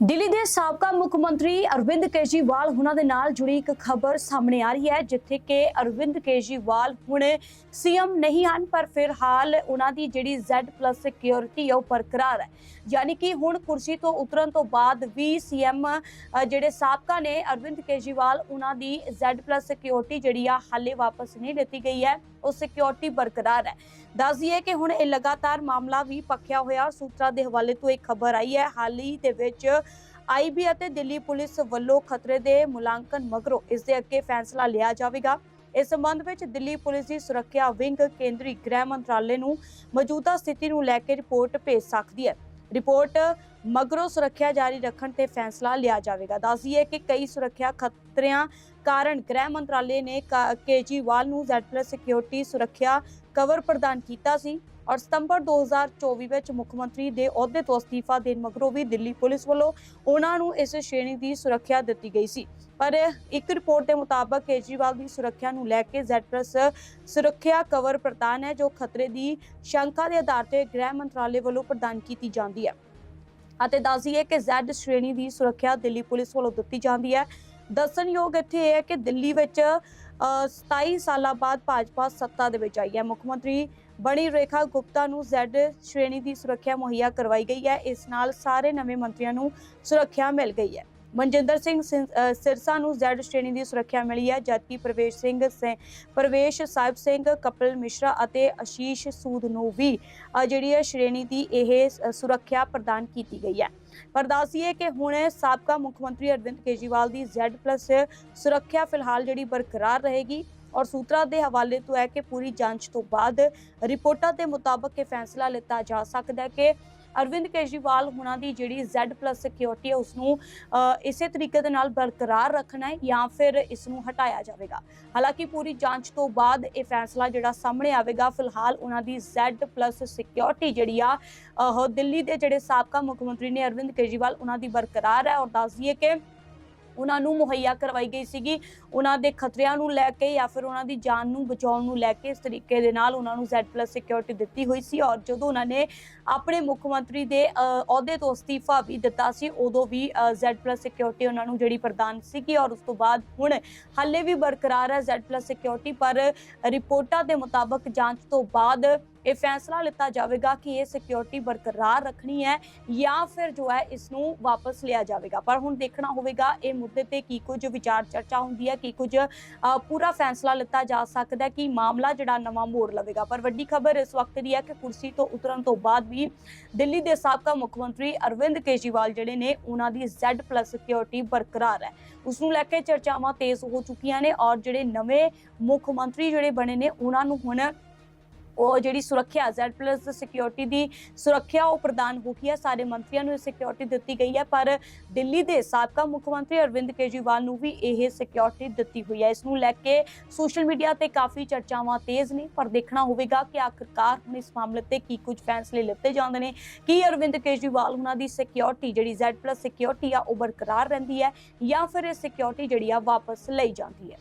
ਦਿੱਲੀ ਦੇ ਸਾਬਕਾ ਮੁੱਖ ਮੰਤਰੀ ਅਰਵਿੰਦ ਕੇਜਰੀਵਾਲ ਉਹਨਾਂ ਦੇ ਨਾਲ ਜੁੜੀ ਇੱਕ ਖਬਰ ਸਾਹਮਣੇ ਆ ਰਹੀ ਹੈ, ਜਿੱਥੇ ਕਿ ਅਰਵਿੰਦ ਕੇਜਰੀਵਾਲ ਹੁਣ ਸੀਐਮ ਨਹੀਂ ਹਨ, ਪਰ ਫਿਲਹਾਲ ਉਹਨਾਂ ਦੀ ਜਿਹੜੀ Z+ ਸਿਕਿਉਰਿਟੀ ਹੈ ਉਹ ਬਰਕਰਾਰ ਹੈ। ਯਾਨੀ ਕਿ ਹੁਣ ਕੁਰਸੀ ਤੋਂ ਉਤਰਨ ਤੋਂ ਬਾਅਦ ਵੀ ਸੀਐਮ ਜਿਹੜੇ ਸਾਬਕਾ ਨੇ ਅਰਵਿੰਦ ਕੇਜਰੀਵਾਲ, ਉਹਨਾਂ ਦੀ Z+ ਸਿਕਿਉਰਿਟੀ ਜਿਹੜੀ ਆ ਹਾਲੇ ਵਾਪਸ ਨਹੀਂ ਦਿੱਤੀ ਗਈ ਹੈ। ਉਹ ਸਿਕਿਉਰਿਟੀ ਬਰਕਰਾਰ ਹੈ। ਦੱਸ ਦਈਏ ਕਿ ਹੁਣ ਇਹ ਲਗਾਤਾਰ ਮਾਮਲਾ ਵੀ ਪੱਖਿਆ ਹੋਇਆ ਸੂਤਰਾਂ ਦੇ ਹਵਾਲੇ ਤੋਂ ਇੱਕ ਖਬਰ ਆਈ ਹੈ। ਹਾਲ ਹੀ ਦੇ ਵਿੱਚ ਆਈਬੀ ਅਤੇ ਦਿੱਲੀ ਪੁਲਿਸ ਵੱਲੋਂ ਖਤਰੇ ਦੇ ਮੁਲਾਂਕਣ ਮਗਰੋਂ ਇਸ ਦੇ ਅੱਗੇ ਫੈਸਲਾ ਲਿਆ ਜਾਵੇਗਾ। ਇਸ ਸੰਬੰਧ ਵਿੱਚ ਦਿੱਲੀ ਪੁਲਿਸ ਦੀ ਸੁਰੱਖਿਆ ਵਿੰਗ ਕੇਂਦਰੀ ਗ੍ਰਹਿ ਮੰਤਰਾਲੇ ਨੂੰ ਮੌਜੂਦਾ ਸਥਿਤੀ ਨੂੰ ਲੈ ਕੇ ਰਿਪੋਰਟ ਭੇਜ ਸਕਦੀ ਹੈ। ਰਿਪੋਰਟ ਮਗਰੋਂ ਸੁਰੱਖਿਆ ਜਾਰੀ ਰੱਖਣ ਤੇ ਫੈਸਲਾ ਲਿਆ ਜਾਵੇਗਾ। ਦੱਸਦੀਏ ਕਿ ਕਈ ਸੁਰੱਖਿਆ ਖਤਰਿਆਂ ਕਾਰਨ ਗ੍ਰਹਿ ਮੰਤਰਾਲੇ ਨੇ ਕਾ- ਕੇਜਰੀਵਾਲ ਨੂੰ Z+ ਸਿਕਿਉਰਿਟੀ ਸੁਰੱਖਿਆ ਕਵਰ ਪ੍ਰਦਾਨ ਕੀਤਾ ਸੀ। ਔਰ ਸਤੰਬਰ 2024 ਵਿੱਚ ਮੁੱਖ ਮੰਤਰੀ ਦੇ ਅਹੁਦੇ ਤੋਂ ਅਸਤੀਫਾ ਦੇਣ ਮਗਰੋਂ ਵੀ ਦਿੱਲੀ ਪੁਲਿਸ ਵੱਲੋਂ ਉਹਨਾਂ ਨੂੰ ਇਸ ਸ਼੍ਰੇਣੀ ਦੀ ਸੁਰੱਖਿਆ ਦਿੱਤੀ ਗਈ ਸੀ। ਪਰ ਇੱਕ ਰਿਪੋਰਟ ਦੇ ਮੁਤਾਬਕ ਕੇਜਰੀਵਾਲ ਦੀ ਸੁਰੱਖਿਆ ਨੂੰ ਲੈ ਕੇ Z+ ਸੁਰੱਖਿਆ ਕਵਰ ਪ੍ਰਦਾਨ ਹੈ ਜੋ ਖਤਰੇ ਦੀ ਸ਼ੰਕਾ ਦੇ ਆਧਾਰ ਤੇ ਗ੍ਰਹਿ ਮੰਤਰਾਲੇ ਵੱਲੋਂ ਪ੍ਰਦਾਨ ਕੀਤੀ ਜਾਂਦੀ ਹੈ। ਅਤੇ ਦੱਸਦੀਏ ਕਿ Z ਸ਼੍ਰੇਣੀ ਦੀ ਸੁਰੱਖਿਆ ਦਿੱਲੀ ਪੁਲਿਸ ਵੱਲੋਂ ਦਿੱਤੀ ਜਾਂਦੀ ਹੈ। ਦੱਸਣਯੋਗ ਇੱਥੇ ਇਹ ਹੈ ਕਿ ਦਿੱਲੀ ਵਿੱਚ ਅ, 27 ਸਾਲਾਂ ਬਾਅਦ ਭਾਜਪਾ ਸੱਤਾ ਦੇ ਵਿੱਚ ਆਈ ਹੈ। ਮੁੱਖ ਮੰਤਰੀ ਬਣੀ ਰੇਖਾ ਗੁਪਤਾ ਨੂੰ Z ਸ਼੍ਰੇਣੀ ਦੀ ਸੁਰੱਖਿਆ ਮੁਹੱਈਆ ਕਰਵਾਈ ਗਈ ਹੈ। ਇਸ ਨਾਲ ਸਾਰੇ ਨਵੇਂ ਮੰਤਰੀਆਂ ਨੂੰ ਸੁਰੱਖਿਆ ਮਿਲ ਗਈ ਹੈ। ਮਨਜਿੰਦਰ ਸਿੰਘ ਸਿੰ- ਸਿਰਸਾ ਨੂੰ Z ਸ਼੍ਰੇਣੀ ਦੀ ਸੁਰੱਖਿਆ ਮਿਲੀ ਹੈ। ਜਦਕਿ ਪ੍ਰਵੇਸ਼ ਸਿੰਘ ਸੇ- ਪ੍ਰਵੇਸ਼ ਸਾਹਿਬ ਸਿੰਘ, ਕਪਿਲ ਮਿਸ਼ਰਾ ਅਤੇ ਆਸ਼ੀਸ਼ ਸੂਦ ਨੂੰ ਵੀ ਜਿਹੜੀ ਹੈ ਸ਼੍ਰੇਣੀ ਦੀ ਇਹ ਸੁਰੱਖਿਆ ਪ੍ਰਦਾਨ ਕੀਤੀ ਗਈ ਹੈ। ਪਰ ਦੱਸੀਏ ਕਿ ਹੁਣ ਸਾਬਕਾ ਮੁੱਖ ਮੰਤਰੀ ਅਰਵਿੰਦ ਕੇਜਰੀਵਾਲ ਦੀ Z+ ਸੁਰੱਖਿਆ ਫਿਲਹਾਲ ਜਿਹੜੀ ਬਰਕਰਾਰ ਰਹੇਗੀ। ਔਰ ਸੂਤਰਾਂ ਦੇ ਹਵਾਲੇ ਤੋਂ ਹੈ ਕਿ ਪੂਰੀ ਜਾਂਚ ਤੋਂ ਬਾਅਦ ਰਿਪੋਰਟਾਂ ਦੇ ਮੁਤਾਬਕ ਇਹ ਫੈਸਲਾ ਲਿੱਤਾ ਜਾ ਸਕਦਾ ਹੈ ਕਿ ਅਰਵਿੰਦ ਕੇਜਰੀਵਾਲ ਹੁਣਾਂ ਦੀ ਜਿਹੜੀ Z+ ਸਿਕਿਉਰਿਟੀ ਹੈ ਉਸ ਨੂੰ ਇਸੇ ਤਰੀਕੇ ਦੇ ਨਾਲ ਬਰਕਰਾਰ ਰੱਖਣਾ ਹੈ ਜਾਂ ਫਿਰ ਇਸ ਨੂੰ ਹਟਾਇਆ ਜਾਵੇਗਾ। ਹਾਲਾਂਕਿ ਪੂਰੀ ਜਾਂਚ ਤੋਂ ਬਾਅਦ ਇਹ ਫੈਸਲਾ ਜਿਹੜਾ ਸਾਹਮਣੇ ਆਵੇਗਾ, ਫਿਲਹਾਲ ਉਹਨਾਂ ਦੀ Z+ ਸਿਕਿਉਰਿਟੀ ਜਿਹੜੀ ਆ ਦਿੱਲੀ ਦੇ ਜਿਹੜੇ ਸਾਬਕਾ ਮੁੱਖ ਮੰਤਰੀ ਨੇ ਅਰਵਿੰਦ ਕੇਜਰੀਵਾਲ, ਉਹਨਾਂ ਦੀ ਬਰਕਰਾਰ ਹੈ ਔਰ ਦੱਸ ਦਈਏ ਕਿ ਉਹਨਾਂ ਨੂੰ ਮੁਹੱਈਆ ਕਰਵਾਈ ਗਈ ਸੀਗੀ। ਉਹਨਾਂ ਦੇ ਖਤਰਿਆਂ ਨੂੰ ਲੈ ਕੇ ਜਾਂ ਫਿਰ ਉਹਨਾਂ ਦੀ ਜਾਨ ਨੂੰ ਬਚਾਉਣ ਨੂੰ ਲੈ ਕੇ ਇਸ ਤਰੀਕੇ ਦੇ ਨਾਲ ਉਹਨਾਂ ਨੂੰ Z+ ਸਿਕਿਉਰਿਟੀ ਦਿੱਤੀ ਹੋਈ ਸੀ ਔਰ ਜਦੋਂ ਉਹਨਾਂ ਨੇ ਆਪਣੇ ਮੁੱਖ ਮੰਤਰੀ ਦੇ ਅਹੁਦੇ ਤੋਂ ਅਸਤੀਫਾ ਵੀ ਦਿੱਤਾ ਸੀ ਉਦੋਂ ਵੀ ਅ, Z+ ਸਿਕਿਉਰਿਟੀ ਉਹਨਾਂ ਨੂੰ ਜਿਹੜੀ ਪ੍ਰਦਾਨ ਸੀਗੀ ਔਰ ਉਸ ਤੋਂ ਬਾਅਦ ਹੁਣ ਹਾਲੇ ਵੀ ਬਰਕਰਾਰ ਹੈ Z+ ਸਿਕਿਉਰਿਟੀ ਪਰ ਰਿਪੋਰਟਾਂ ਦੇ ਮੁਤਾਬਕ ਜਾਂਚ ਤੋਂ ਬਾਅਦ ਇਹ ਫੈਸਲਾ ਲਿੱਤਾ ਜਾਵੇਗਾ ਕਿ ਇਹ ਸਿਕਿਉਰਿਟੀ ਬਰਕਰਾਰ ਰੱਖਣੀ ਹੈ ਜਾਂ ਫਿਰ ਜੋ ਹੈ ਇਸ ਨੂੰ ਵਾਪਸ ਲਿਆ ਜਾਵੇਗਾ। ਪਰ ਹੁਣ ਦੇਖਣਾ ਹੋਵੇਗਾ ਇਹ ਮੁੱਦੇ ਤੇ ਕੀ ਕੁਝ ਵਿਚਾਰ ਚਰਚਾ ਹੁੰਦੀ ਹੈ, ਕੀ ਕੁਝ ਪੂਰਾ ਫੈਸਲਾ ਲਿੱਤਾ ਜਾ ਸਕਦਾ ਹੈ, ਕਿ ਮਾਮਲਾ ਜਿਹੜਾ ਨਵਾਂ ਮੋੜ ਲਵੇਗਾ। ਪਰ ਵੱਡੀ ਖਬਰ ਇਸ ਵਕਤ ਦੀ ਹੈ ਕਿ ਕੁਰਸੀ ਤੋਂ ਉਤਰਨ ਤੋਂ ਬਾਅਦ ਵੀ ਦਿੱਲੀ ਦੇ ਸਾਬਕਾ ਮੁੱਖ ਮੰਤਰੀ ਅਰਵਿੰਦ ਕੇਜਰੀਵਾਲ ਜਿਹੜੇ ਨੇ, ਉਹਨਾਂ ਦੀ Z+ ਸਿਕਿਉਰਿਟੀ ਬਰਕਰਾਰ ਹੈ। ਉਸ ਨੂੰ ਲੈ ਕੇ ਚਰਚਾਵਾਂ ਤੇਜ਼ ਹੋ ਚੁੱਕੀਆਂ ਨੇ ਔਰ ਜਿਹੜੇ ਨਵੇਂ ਮੁੱਖ ਮੰਤਰੀ ਜਿਹੜੇ ਬਣੇ ਨੇ, ਉਹਨਾਂ ਨੂੰ ਹੁਣ ਉਹ ਜਿਹੜੀ ਸੁਰੱਖਿਆ ਜ਼ੈਡ ਪਲੱਸ ਸਿਕਿਉਰਿਟੀ ਦੀ ਸੁਰੱਖਿਆ ਉਹ ਪ੍ਰਦਾਨ ਹੋ ਗਈ ਹੈ। ਸਾਰੇ ਮੰਤਰੀਆਂ ਨੂੰ ਇਹ ਸਿਕਿਉਰਿਟੀ ਦਿੱਤੀ ਗਈ ਹੈ, ਪਰ ਦਿੱਲੀ ਦੇ ਸਾਬਕਾ ਮੁੱਖ ਮੰਤਰੀ ਅਰਵਿੰਦ ਕੇਜਰੀਵਾਲ ਨੂੰ ਵੀ ਇਹ ਸਿਕਿਉਰਿਟੀ ਦਿੱਤੀ ਹੋਈ ਹੈ। ਇਸ ਨੂੰ ਲੈ ਕੇ ਸੋਸ਼ਲ ਮੀਡੀਆ ਤੇ ਕਾਫੀ ਚਰਚਾਵਾਂ ਤੇਜ਼ ਨੇ, ਪਰ ਦੇਖਣਾ ਹੋਵੇਗਾ ਕਿ ਆਖਰਕਾਰ ਹੁਣ ਇਸ ਮਾਮਲੇ ਤੇ ਕੀ ਕੁਝ ਫੈਸਲੇ ਲਿੱਤੇ ਜਾਂਦੇ ਨੇ। ਕੀ ਅਰਵਿੰਦ ਕੇਜਰੀਵਾਲ ਉਹਨਾਂ ਦੀ ਸਿਕਿਉਰਿਟੀ ਜਿਹੜੀ Z+ ਸਿਕਿਉਰਿਟੀ ਆ, ਉਹ ਬਰਕਰਾਰ ਰਹਿੰਦੀ ਹੈ ਜਾਂ ਫਿਰ ਇਹ ਸਿਕਿਉਰਿਟੀ ਜਿਹੜੀ ਆ, ਵਾਪਸ ਲਈ ਜਾਂਦੀ ਹੈ?